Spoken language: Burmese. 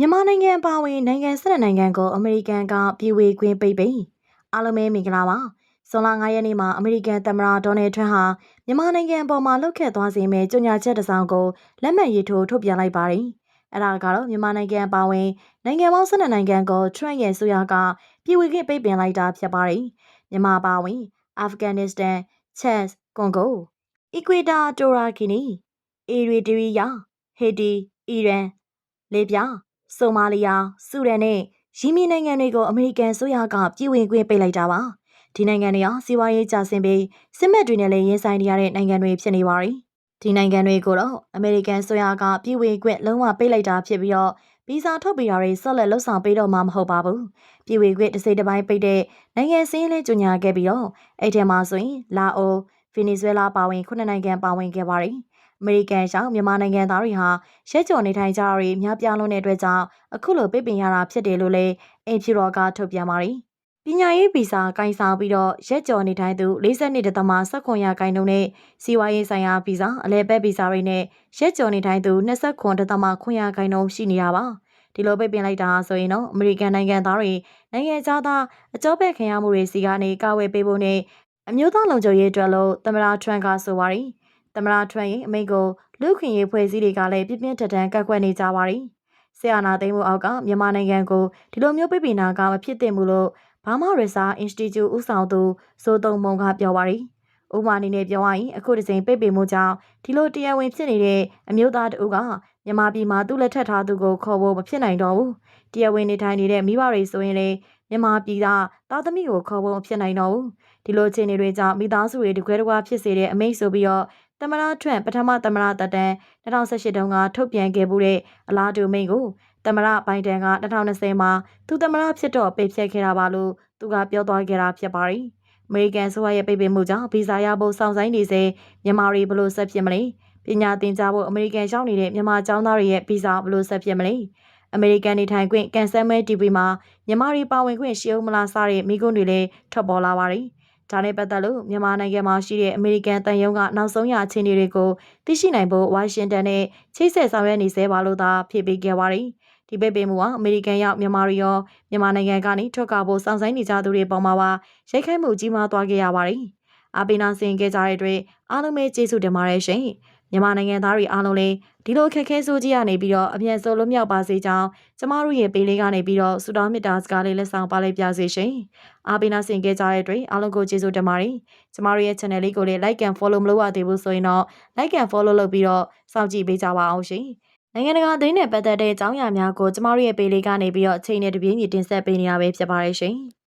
မြန်မာနိုင်ငံအပါအဝင်နိုင်ငံ၁၂နိုင်ငံကိုအမေရိကန်ကပြည်ဝေခွင့်ပိတ်ပင်အားလုံးပဲမင်္ဂလာပါဇွန်လ9ရက်နေ့မှာအမေရိကန်သမ္မတဒေါ်နယ်ထရန့်ဟာမြန်မာနိုင်ငံအပေါ်မှာလှုပ်ခတ်သွားစေမယ့်ကြေညာချက်တစ်စောင်ကိုလက်မှတ်ရေးထိုးထုတ်ပြန်လိုက်ပါတယ်အဲ့ဒါကတော့မြန်မာနိုင်ငံအပါအဝင်နိုင်ငံပေါင်း၁၂နိုင်ငံကိုထရန့်ရဲ့ဆိုရကပြည်ဝေခွင့်ပိတ်ပင်လိုက်တာဖြစ်ပါတယ်မြန်မာအပါအဝင်အာဖဂန်နစ္စတန်ချက်ကွန်ဂိုအီကွေတာတိုရာဂီနီအီရီတရီယာဟေတီအီရန်လေပြာ ဆိုမာလီယာဆူဒန်နဲ့ယီမင်နိုင်ငံတွေကိုအမေရိကန်ဆိုရကပြည်ဝင်ခွင့်ပိတ်လိုက်တာပါဒီနိုင်ငံတွေဟာစီးပွားရေးကျဆင်းပြီးစစ်မှတ်တွေနဲ့လည်းရင်ဆိုင်နေရတဲ့နိုင်ငံတွေဖြစ်နေပါတယ်ဒီနိုင်ငံတွေကိုတော့အမေရိကန်ဆိုရကပြည်ဝင်ခွင့်လုံးဝပိတ်လိုက်တာဖြစ်ပြီးတော့ဗီဇာထုတ်ပေးတာတွေဆက်လက်လှုပ်ဆောင်ပေးတော့မှာမဟုတ်ပါဘူးပြည်ဝင်ခွင့်တစ်စိတ်တစ်ပိုင်းပိတ်တဲ့နိုင်ငံစင်းလေးကြေညာခဲ့ပြီးတော့အဲ့ထဲမှာဆိုရင်လာအိုဗီနီဇွဲလားပါဝင်ခုနှစ်နိုင်ငံပါဝင်ခဲ့ပါတယ် အမေရိကန်ရောက်မြန်မာနိုင်ငံသားတွေဟာရဲကြော်နေထိုင်ကြတာတွေများပြားလွန်းတဲ့အတွက်ကြောင့်အခုလိုပိတ်ပင်ရတာဖြစ်တယ်လို့လည်းအင်ဖြူတော်ကထုတ်ပြန်ပါတယ်။ပညာရေးဗီဇာကင်ဆောင်ပြီးတော့ရဲကြော်နေထိုင်သူ42.19ရာခိုင်နှုန်းနဲ့စီးပွားရေးဆိုင်ရာဗီဇာအလဲပတ်ဗီဇာတွေနဲ့ရဲကြော်နေထိုင်သူ29.9ရာခိုင်နှုန်းရှိနေတာပါ။ဒီလိုပိတ်ပင်လိုက်တာဆိုရင်တော့အမေရိကန်နိုင်ငံသားတွေနိုင်ငံသားသားအကြောပဲ့ခံရမှုတွေစီကနေကာဝယ်ပေးဖို့နဲ့အမျိုးသားလုံခြုံရေးအတွက်လို့သမ္မတထရန့်ကဆိုပါတယ်။ သမ္မတထရန့်ရဲ့အမိန့်ကိုလူခွင့်ရေးဖွဲ့စည်းတွေကလည်းပြင်းပြင်းထန်ထန်ကန့်ကွက်နေကြပါတယ်။ဆီယနာသိမ်းမှုအောက်ကမြန်မာနိုင်ငံကိုဒီလိုမျိုးပြပြနာကမဖြစ်သင့်ဘူးလို့ဘာမာရီစာအင်စတီကျူဦးဆောင်သူစိုးတုံမုံကပြောပါတယ်။ဥပမာအနေနဲ့ပြောရရင်အခုဒီချိန်ပိတ်ပင်မှုကြောင့်ဒီလိုတရားဝင်ဖြစ်နေတဲ့အမျိုးသားတအုပ်ကမြန်မာပြည်မှာသူ့လက်ထပ်ထားသူကိုခေါ်ဖို့မဖြစ်နိုင်တော့ဘူး။တရားဝင်နေထိုင်နေတဲ့မိဘတွေဆိုရင်လည်းမြန်မာပြည်ကသားသမီးကိုခေါ်ဖို့မဖြစ်နိုင်တော့ဘူး။ဒီလိုအခြေအနေတွေကြောင့်မိသားစုတွေတကွဲတကွာဖြစ်စေတဲ့အမိန့်ဆိုပြီးတော့ သမရထွန့်ပထမသမရတတန်း2018တုန်းကထုတ်ပြန်ခဲ့မှုတဲ့အလားတူမိန့်ကိုသမရဘိုင်ဒန်က2020မှာသူသမရဖြစ်တော့ပိတ်ဖြတ်ခဲ့တာပါလို့သူကပြောသွားခဲ့တာဖြစ်ပါတယ်။အမေရိကန်ဆိုရဲ့ပိတ်ပင်မှုကြောင့်ဗီဇာရဖို့စောင့်ဆိုင်းနေစေမြန်မာတွေဘလို့ဆက်ဖြစ်မလဲ။ပညာသင်ကြားဖို့အမေရိကန်ရောက်နေတဲ့မြန်မာကျောင်းသားတွေရဲ့ဗီဇာဘလို့ဆက်ဖြစ်မလဲ။အမေရိကန်နေထိုင်ခွင့်ကန်ဆယ်မဲ TV မှာမြန်မာတွေပါဝင်ခွင့်ရှိအောင်မလားစတဲ့မိကွန်းတွေလည်းထွက်ပေါ်လာပါတယ်။ ဒါနဲ့ပတ်သက်လို့မြန်မာနိုင်ငံမှာရှိတဲ့အမေရိကန်တန်ယုံကနောက်ဆုံးရအခြေအနေတွေကိုသိရှိနိုင်ဖို့ဝါရှင်တန်နဲ့ချိတ်ဆက်ဆောင်ရွက်နေသေးပါလို့သာဖြေပေးခဲ့ပါတယ်။ဒီပိတ်ပင်မှုဟာအမေရိကန်ရောက်မြန်မာတွေရောမြန်မာနိုင်ငံကနေထွက်ခွာဖို့စောင့်ဆိုင်းနေကြသူတွေပေါ်မှာပါရိုက်ခိုက်မှုကြီးမားသွားခဲ့ရပါတယ်။အပိနာစင်ခဲ့ကြတဲ့အတွက်အားလုံးပဲကျေးဇူးတင်ပါတယ်ရှင်။ မြန်မာနိုင်ငံသားတွေအားလုံးလည်းဒီလိုခက်ခဲဆိုးကြီးရနေပြီးတော့အမြန်ဆုံးလွတ်မြောက်ပါစေကြောင်းကျမတို့ရဲ့ပေးလေးကနေပြီးတော့ဆုတောင်းမေတ္တာစကားလေးလက်ဆောင်ပါလိုက်ပြစေရှင်။အားပေးနာဆင်ကြကြတဲ့အတွက်အားလုံးကိုကျေးဇူးတင်ပါတယ်။ကျမတို့ရဲ့ channel လေးကိုလည်း like and follow မလုပ်ရသေးဘူးဆိုရင်တော့ like and follow လုပ်ပြီးတော့စောင့်ကြည့်ပေးကြပါအောင်ရှင်။နိုင်ငံတကာသတင်းနဲ့ပတ်သက်တဲ့အကြောင်းအရာများကိုကျမတို့ရဲ့ပေးလေးကနေပြီးတော့အချိန်နဲ့တပြေးညီတင်ဆက်ပေးနေရပဲဖြစ်ပါတယ်ရှင်။